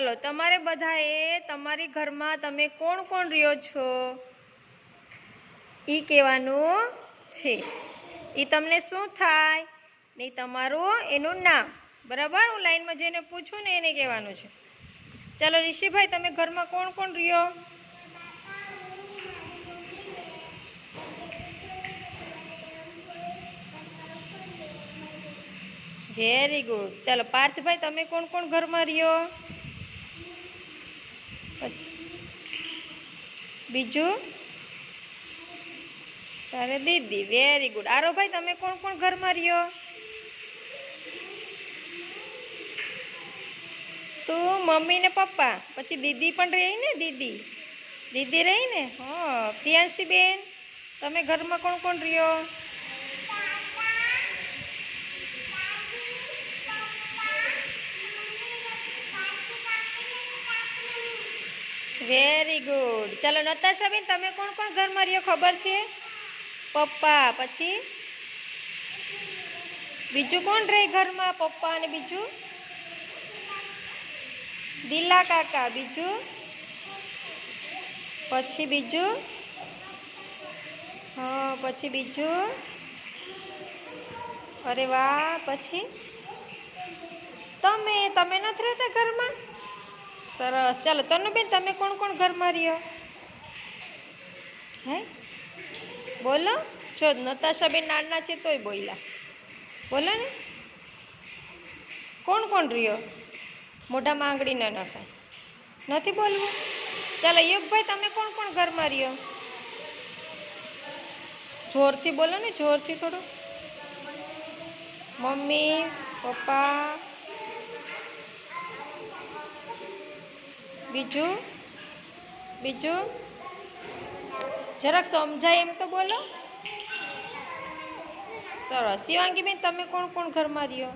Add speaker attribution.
Speaker 1: ચાલો તમારે બધાએ તમારી ઘરમાં તમે કોણ કોણ રહ્યો છો? એ કહેવાનું છે. એ તમને શું થાય? ને તમારું એનું નામ. બરાબર? હું લાઈનમાં જઈને પૂછું ને એને કહેવાનું છે. ચાલો, ઋષિભાઈ, તમે ઘરમાં કોણ કોણ રહ્યો? વેરી ગુડ ચાલો, પાર્થભાઈ, તમે કોણ કોણ ઘરમાં રહ્યો? પછી બીજું? તારે દીદી વેરી ગુડ આરો ભાઈ, તમે કોણ કોણ ઘરમાં રહ્યો? તું, મમ્મી ને પપ્પા? પછી દીદી પણ રહી ને, દીદી? દીદી રહી ને? હા, પ્રિયાંશી બેન, તમે ઘરમાં કોણ કોણ રહ્યો? વેરી ગુડ ચાલો, નતાશાબેન, તમે કોણ કોણ ઘરમાં રહ્યો ખબર છે? પપ્પા, પછી? બીજું કોણ રહે ઘરમાં, પપ્પા અને બીજું? દિલા કાકા, બીજું? પછી બીજું? હા, પછી બીજું? અરે વાહ, પછી? તમે તમે નથી રહેતા ઘરમાં? સરસ. ચાલો, તનુબેન, તમે કોણ કોણ ઘરમાં રહ્યો? હે? બોલો. જો, નતાશાબેન નાના છે તોય બોલ્યા. બોલો ને. કોણ કોણ રહ્યો? મોઢામાં આંગળી ન નખાય. નથી બોલવું? ચાલો, યુગભાઈ, તમે કોણ કોણ ઘરમાં રહ્યો? જોરથી બોલો ને, જોરથી થોડું. મમ્મી, પપ્પા બીજું? બીજું? જરાક સમજાય એમ તો બોલો. સરસ. શિવાંગીબેન તમે કોણ કોણ ઘરમાં રહ્યો?